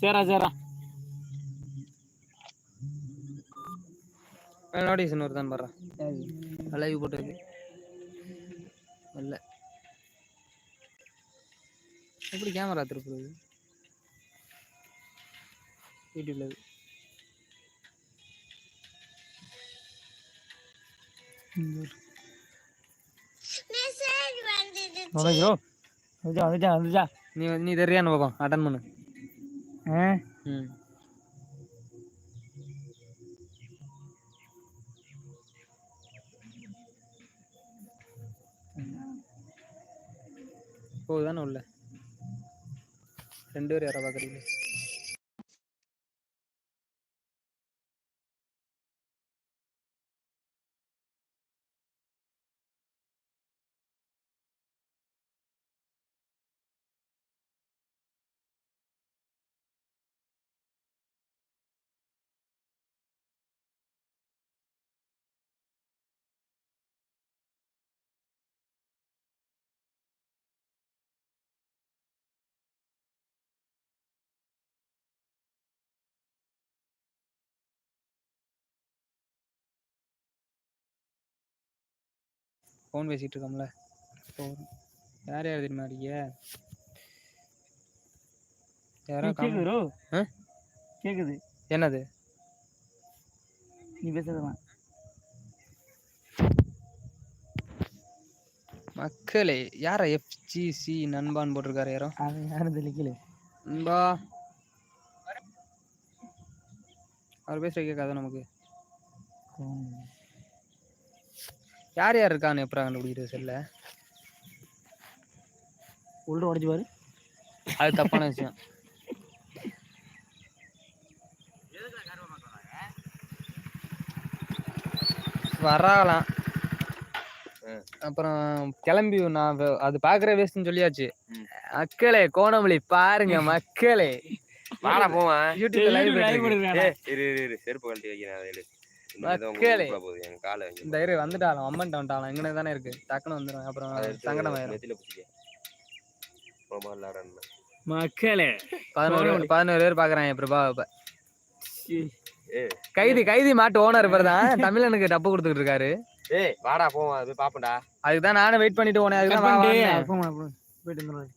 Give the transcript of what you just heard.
சரிடா சரிடா நோட்டீஸ் ஒரு தான் பாடுறேன் லைவ் போட்டுருக்கு இல்ல. எப்படி கேமரா திருப்புறது? யூடியூப்ல. வந்துச்சோ வந்துச்சா வந்துச்சா வந்துச்சா நீ வந்து- நீ தெரியான்னு பாப்போம். அட்டன் பண்ணு. போகுதானே உள்ள? ரெண்டு பேர் யாரா பார்க்குறீங்க ஃபோன் பேசிட்டு இருக்கோம்ல phone. யார் யார் தெரியுமா அடிக்க? யாரோ கேக்குது ஆ? கேக்குது. என்னது? நீ பேசுறதுலாம் மக்களே யாரா எஃப்ஜிசி நண்பான்னு போட்டிருக்காரு யாரோ? அது யாரும் தெளிக்கல நண்பா. அவர் பேசுற கேட்காத நமக்கு? யார் யார் இருக்கான்னு எப்படா கண்டுபிடிக்கிறது செல்ல உள்ள உடச்சு பாரு அது தப்பான விஷயம் வராகலாம் அப்புறம் கிளம்பி நான் அது பாக்குற வேஸ்ட்னு சொல்லியாச்சு மக்களே கோணமொழி பாருங்க மக்களே வாடா போவான் யூடியூப்ல லைவ் இரு இரு செருப்பு கழட்டி வைக்கிறேன் இந்த இரு வந்துட்டாலும் அம்மன் வந்துட்டாலும் இங்கே தானே இருக்கு. டக்குன்னு வந்துடும் அப்புறம் சங்கடம் ஆயிரும் மக்களே பதினோரு பதினோரு பேர் பாக்குறாங்க பிரபா இப்ப. கைதி கைதி மாட்டு ஓனர் தான். தமிழனுக்கு டப்பு கொடுத்துட்டு இருக்காரு. ஏய் வாடா போவான் அது பாப்பண்டா அதுக்கு தான் நானும் வெயிட் பண்ணிட்டு போனேன். அதுக்கு தான். போயிட்டு